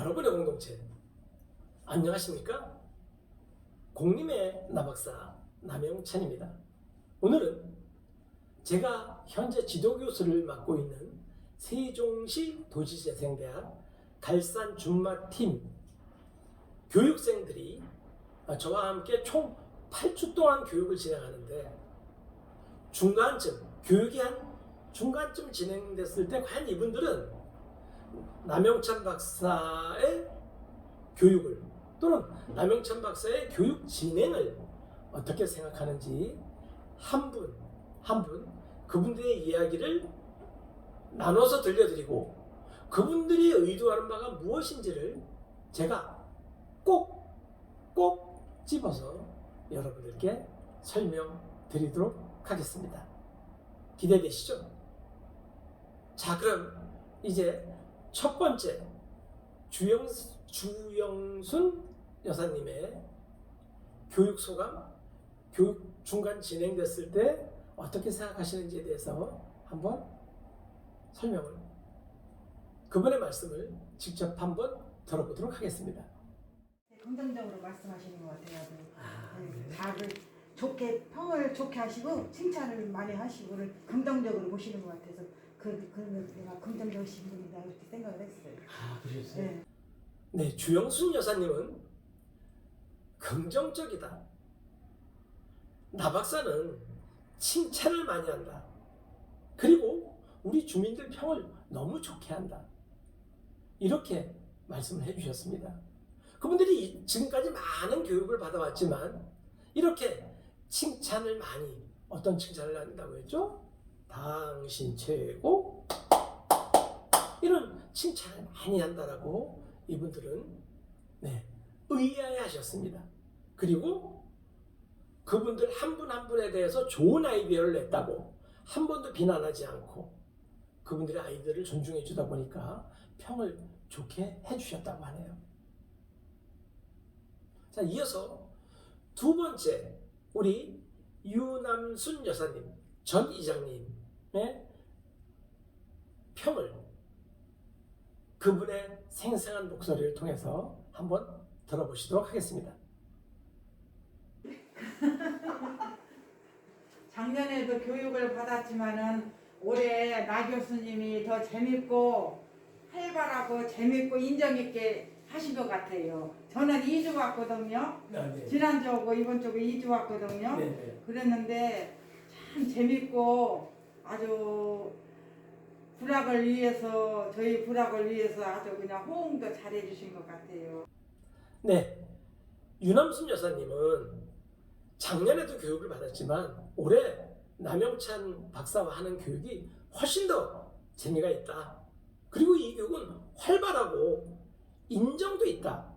여러분의 공동체 안녕하십니까? 공림의 남학사 남영찬입니다. 오늘은 제가 현재 지도교수를 맡고 있는 세종시 도시재생대학 갈산 준마팀 교육생들이 저와 함께 총 8주 동안 교육을 진행하는데 중간쯤 교육이 한 중간쯤 진행됐을 때 과연 이분들은 남영찬 박사의 교육을 또는 남영찬 박사의 교육 진행을 어떻게 생각하는지 한 분 한 분 그분들의 이야기를 나눠서 들려드리고 그분들이 의도하는 바가 무엇인지를 제가 꼭 꼭 집어서 여러분들께 설명드리도록 하겠습니다. 기대되시죠? 자, 그럼 이제 첫 번째 주영 주영순 여사님의 교육 소감, 교육 중간 진행됐을 때 어떻게 생각하시는지에 대해서 한번 설명을 그분의 말씀을 직접 한번 들어보도록 하겠습니다. 긍정적으로 말씀하시는 것 같아요. 아, 네. 다들 좋게 평을 좋게 하시고 칭찬을 많이 하시고를 긍정적으로 보시는 것 같아서 그 그런 내가 긍정적이신 분이다 이렇게 생각을 했어요. 아, 그러셨어요? 네. 네, 주영순 여사님은 긍정적이다. 나 박사는 칭찬을 많이 한다. 그리고 우리 주민들 평을 너무 좋게 한다. 이렇게 말씀을 해주셨습니다. 그분들이 이- 지금까지 많은 교육을 받아왔지만 이렇게 칭찬을 많이 어떤 칭찬을 한다고 했죠? 당신 최고 이런 칭찬을 많이 한다라고 이분들은 네, 의아해하셨습니다. 그리고 그분들 한분한 분에 대해서 좋은 아이디어를 냈다고 한 번도 비난하지 않고 그분들의 아이디어를 존중해 주다 보니까 평을 좋게 해주셨다고 하네요. 자, 이어서 두 번째 우리 유남순 여사님 전 이장님 의 평을 그분의 생생한 목소리를 통해서 한번 들어보시도록 하겠습니다. 작년에도 교육을 받았지만은 올해 나 교수님이 더 재밌고 활발하고 재밌고 인정 있게 하신 것 같아요. 저는 2주 왔거든요. 아, 네. 지난주하고 이번 주고 2주 왔거든요. 네, 네. 그랬는데 참 재밌고 아주 불학을 위해서 저희 불학을 위해서 아주 그냥 호응도 잘해 주신 것 같아요. 네. 유남순 여사님은 작년에도 교육을 받았지만 올해 남영찬 박사와 하는 교육이 훨씬 더 재미가 있다. 그리고 이 교육은 활발하고 인정도 있다.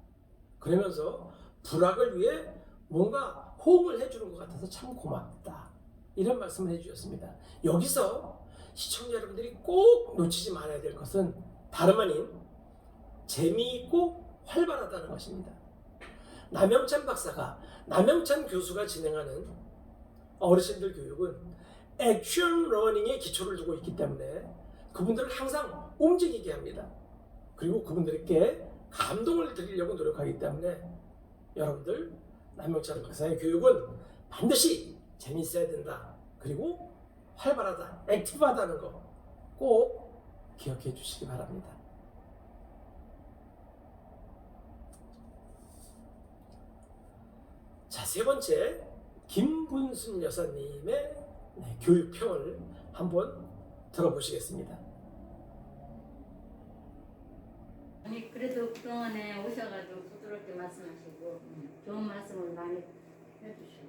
그러면서 불학을 위해 뭔가 호응을 해주는 것 같아서 참 고맙다. 이런 말씀을 해주셨습니다. 여기서 시청자 여러분들이 꼭 놓치지 말아야 될 것은 다름 아닌 재미있고 활발하다는 것입니다. 남영찬 박사가 남영찬 교수가 진행하는 어르신들 교육은 액션 러닝에 기초를 두고 있기 때문에 그분들을 항상 움직이게 합니다. 그리고 그분들에게 감동을 드리려고 노력하기 때문에 여러분들 남영찬 박사의 교육은 반드시 재밌어야 된다. 그리고 활발하다, 액티브하다는 거 꼭 기억해 주시기 바랍니다. 자, 세 번째 김분순 여사님의 네, 교육평을 한번 들어보시겠습니다. 아니 그래도 그동안에 오셔가지고 부드럽게 말씀하시고 좋은 말씀을 많이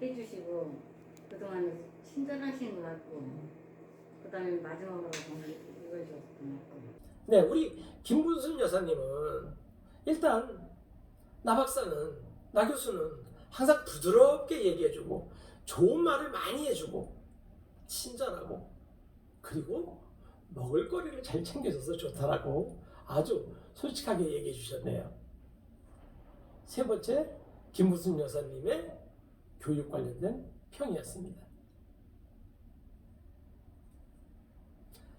해주시고 그동안에 친절하신 것 같고 그 다음에 마지막으로 이걸 줬던 것 같고 네, 우리 김분순 여사님은 일단 나 박사는 나 교수는 항상 부드럽게 얘기해주고 좋은 말을 많이 해주고 친절하고 그리고 먹을거리를 잘 챙겨줘서 좋다라고 아주 솔직하게 얘기해 주셨네요. 세 번째 김무순 여사님의 교육 관련된 평이었습니다.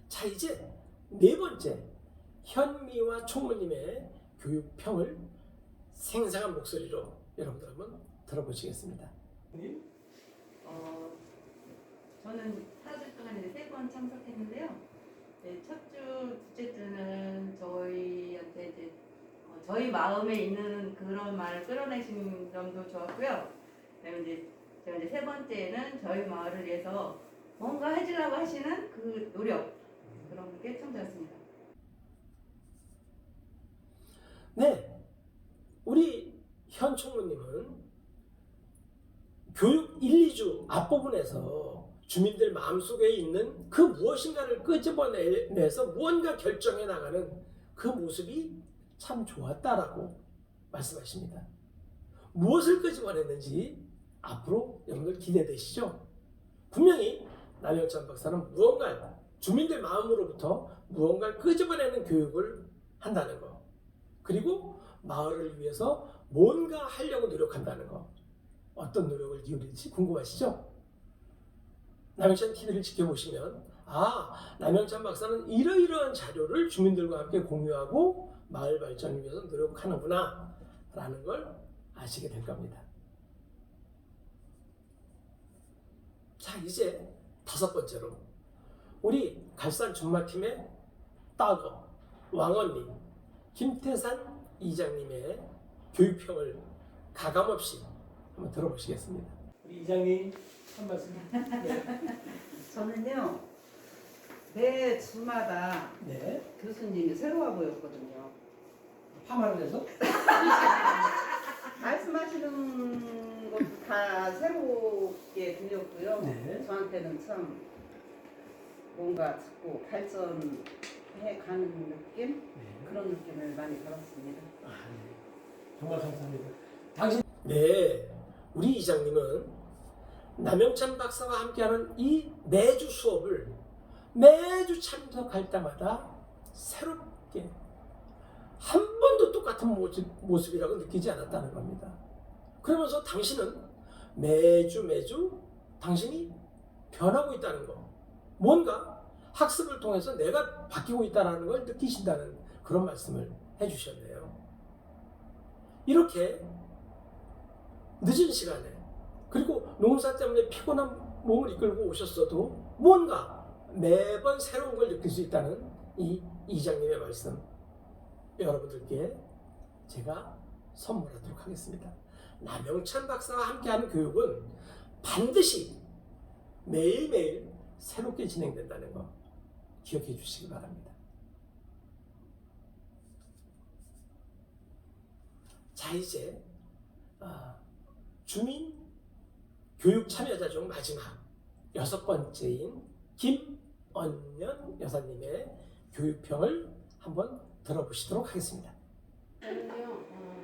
자 이제 네 번째 현미와 총무님의 교육평을 생생한 목소리로 여러분들 한번 들어보시겠습니다. 어, 저는 사주 동안에 세번 참석했는데요. 네, 첫 주, 둘째 주는 저희한테 이제 어, 저희 마음에 있는 그런 말을 끌어내신 점도 좋았고요. 그다음에 이제 제가 이제 세 번째는 저희 마을을 위해서 뭔가 해주려고 하시는 그 노력 그런 게참 좋았습니다. 네, 우리 현 총무님은 교육 1, 2주 앞부분에서 주민들 마음속에 있는 그 무엇인가를 끄집어내서 무언가 결정해 나가는 그 모습이 참 좋았다라고 말씀하십니다. 무엇을 끄집어냈는지 앞으로 여러분들 기대되시죠? 분명히 남영찬 박사는 무언가 주민들 마음으로부터 무언가를 끄집어내는 교육을 한다는 거. 그리고 마을을 위해서 뭔가 하려고 노력한다는 거. 어떤 노력을 기울일지 궁금하시죠? 남영찬 TV를 지켜보시면 아 남영찬 박사는 이러이러한 자료를 주민들과 함께 공유하고 마을 발전을 위해서 노력하는구나 라는 걸 아시게 될 겁니다. 자 이제 다섯 번째로 우리 갈산 준마팀의 따거 왕언니 김태산 이장님의 교육평을 가감없이 한번 들어보시겠습니다. 우리 이장님 한 말씀. 네. 저는요 매 주마다 네. 교수님이 새로워 보였거든요. 파마를 해서 말씀하시는 것도 다 새롭게 들렸고요. 네. 저한테는 참 뭔가 자꾸 발전해 가는 느낌 네. 그런 느낌을 많이 받았습니다. 아, 네. 정말 감사합니다. 당신 네. 우리 이장님은 남영찬 박사와 함께하는 이 매주 수업을 매주 참석할 때마다 새롭게 한 번도 똑같은 모습, 모습이라고 느끼지 않았다는 겁니다. 그러면서 당신은 매주 매주 당신이 변하고 있다는 거, 뭔가 학습을 통해서 내가 바뀌고 있다는 걸 느끼신다는 그런 말씀을 해주셨네요. 이렇게 늦은 시간에 그리고 농사 때문에 피곤한 몸을 이끌고 오셨어도 뭔가 매번 새로운 걸 느낄 수 있다는 이 이장님의 말씀 여러분들께 제가 선물하도록 하겠습니다. 남영찬 박사와 함께하는 교육은 반드시 매일매일 새롭게 진행된다는 거 기억해 주시기 바랍니다. 자 이제 아, 주민 교육 참여자 중 마지막 여섯 번째인 김언년 여사님의 교육평을 한번 들어보시도록 하겠습니다. 저는요, 어,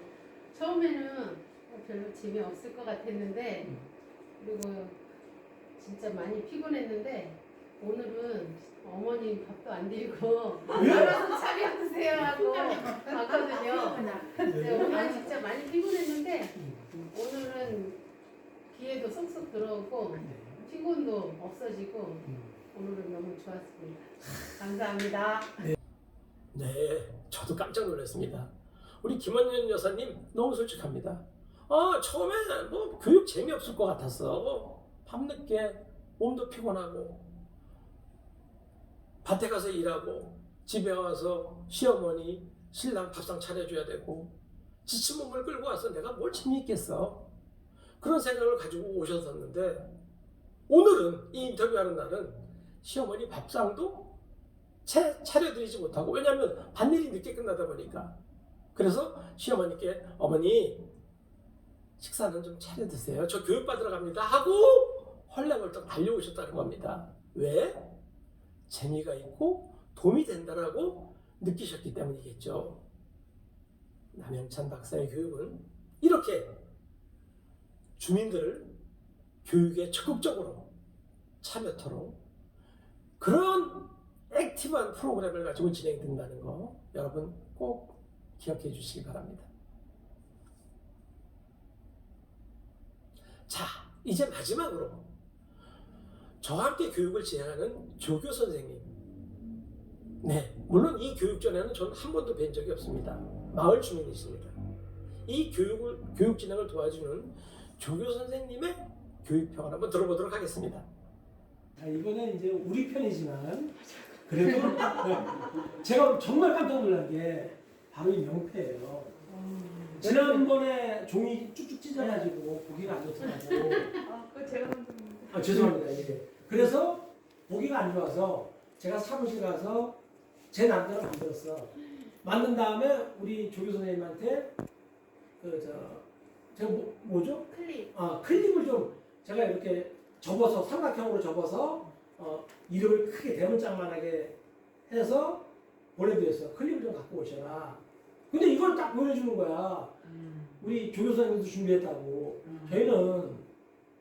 처음에는 별로 재미없을 것 같았는데, 그리고 진짜 많이 피곤했는데, 오늘은 어머님 밥도 안 드리고, 알아서 차려 드세요 하고 왔거든요. 네, 오늘은 진짜 많이 피곤했는데, 오늘은 귀에도 쏙쏙 들어오고, 피곤도 없어지고, 오늘은 너무 좋았습니다. 감사합니다. 네, 저도 깜짝 놀랐습니다. 우리 김원년 여사님 너무 솔직합니다. 아, 처음에 뭐 교육 재미없을 것 같았어. 밤늦게 몸도 피곤하고 밭에 가서 일하고 집에 와서 시어머니, 신랑 밥상 차려줘야 되고 지친 몸을 끌고 와서 내가 뭘 재미있겠어. 그런 생각을 가지고 오셨었는데 오늘은 이 인터뷰하는 날은 시어머니 밥상도 차, 차려드리지 못하고 왜냐하면 반일이 늦게 끝나다 보니까 그래서 시어머니께 어머니 식사는 좀 차려 드세요. 저 교육 받으러 갑니다 하고 헐레벌떡 달려오셨다는 겁니다. 왜? 재미가 있고 도움이 된다라고 느끼셨기 때문이겠죠. 남영찬 박사의 교육은 이렇게 주민들을 교육에 적극적으로 참여토록 그런 액티브한 프로그램을 가지고 진행된다는 거 여러분 꼭 기억해 주시기 바랍니다. 자, 이제 마지막으로 저와 함께 교육을 진행하는 조교 선생님. 네, 물론 이 교육 전에는 저는 한 번도 뵌 적이 없습니다. 마을 주민이십니다. 이 교육을 교육 진행을 도와주는 조교 선생님의 교육평을 한번 들어보도록 하겠습니다. 자, 이거는 이제 우리 편이지만 그래도 네, 제가 정말 깜짝 놀란 게 바로 이 명패예요. 지난번에 종이 쭉쭉 찢어가지고 보기가 안 좋더라고. 아, 그거 제가 만든 아 죄송합니다. 예. 그래서 보기가 안 좋아서 제가 사무실 가서 제 남대로 만들었어. 만든 다음에 우리 조교 선생님한테 그 저 제가 뭐, 뭐죠? 클립. 아 클립을 좀 제가 이렇게 접어서 삼각형으로 접어서 어, 이름을 크게 대문짝만하게 해서 보내드렸어. 클립을 좀 갖고 오셔라. 근데 이걸 딱 보내주는 거야. 우리 조교 선생님도 준비했다고. 저희는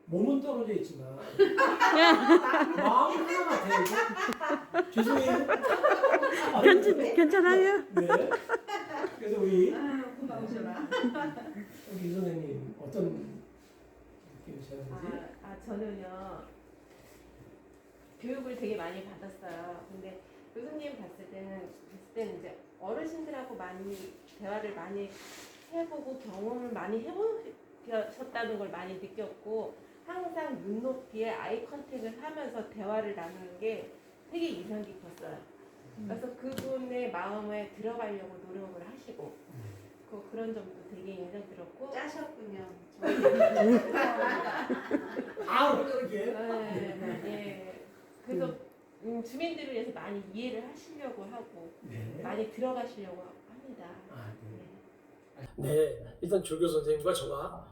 몸은 떨어져 있지만 마음은 하나 같아요. 죄송해요. 아, 괜찮, 괜찮아요? 네. 그래서 우리 고마우셔라. 우리 이 선생님 어떤 느낌이셨는지. 아, 아 저는요 교육을 되게 많이 받았어요. 근데 교수님 봤을 때는 봤을 때는 이제 어르신들하고 많이 대화를 많이 해보고 경험을 많이 해보셨다는 걸 많이 느꼈고 항상 눈높이에 아이 컨택을 하면서 대화를 나누는 게 되게 인상 깊었어요. 그래서 그분의 마음에 들어가려고 노력을 하시고 그 그런 점도 되게 인상 들었고 짜셨군요. 아 이렇게. 네, 예. 그래서 음, 주민들을 위해서 많이 이해를 하시려고 하고 네. 많이 들어가시려고 합니다. 아, 네. 네, 일단 조교 선생님과 저와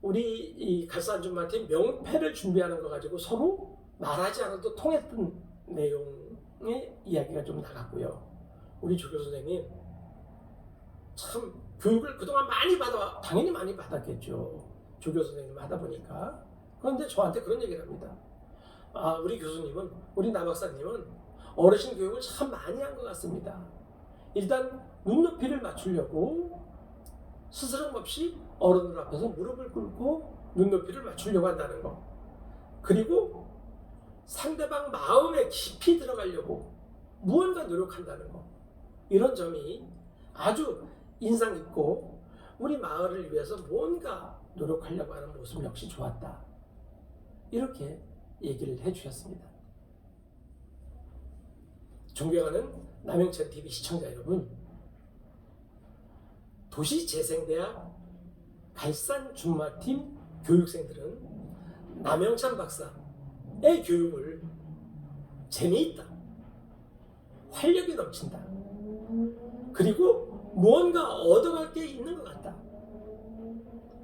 우리 이 갈산준마팀 명패를 준비하는 거 가지고 서로 말하지 않아도 통했던 내용의 이야기가 좀 나갔고요. 우리 조교 선생님 참 교육을 그동안 많이 받아 당연히 많이 받았겠죠. 조교 선생님 하다 보니까 그런데 저한테 그런 얘기를 합니다. 아, 우리 교수님은 우리 남학사님은 어르신 교육을 참 많이 한 것 같습니다. 일단 눈높이를 맞추려고 스스럼 없이 어른들 앞에서 무릎을 꿇고 눈높이를 맞추려고 한다는 거. 그리고 상대방 마음에 깊이 들어가려고 무언가 노력한다는 거. 이런 점이 아주 인상 깊고 우리 마을을 위해서 뭔가 노력하려고 하는 모습 역시 좋았다. 이렇게 얘기를 해주셨습니다. 존경하는 남영천 TV 시청자 여러분, 도시재생대학 갈산 준마팀 교육생들은 남영찬 박사의 교육을 재미있다, 활력이 넘친다, 그리고 무언가 얻어갈 게 있는 것 같다.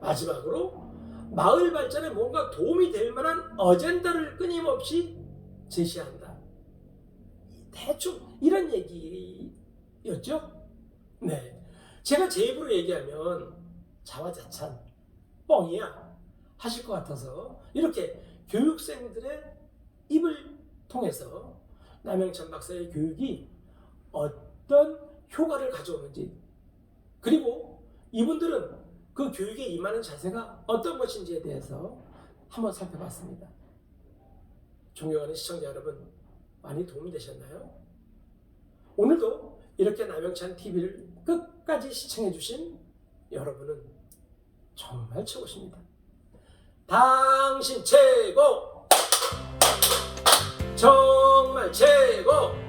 마지막으로 마을 발전에 뭔가 도움이 될 만한 어젠다를 끊임없이 제시한다. 대충 이런 얘기였죠? 네. 제가 제 입으로 얘기하면 자화자찬, 뻥이야 하실 것 같아서 이렇게 교육생들의 입을 통해서 남영찬 박사의 교육이 어떤 효과를 가져오는지 그리고 이분들은 그 교육에 임하는 자세가 어떤 것인지에 대해서 한번 살펴봤습니다. 존경하는 시청자 여러분, 많이 도움이 되셨나요? 오늘도 이렇게 남영찬 TV를 끝까지 시청해주신 여러분은 정말 최고십니다. 당신 최고! 정말 최고!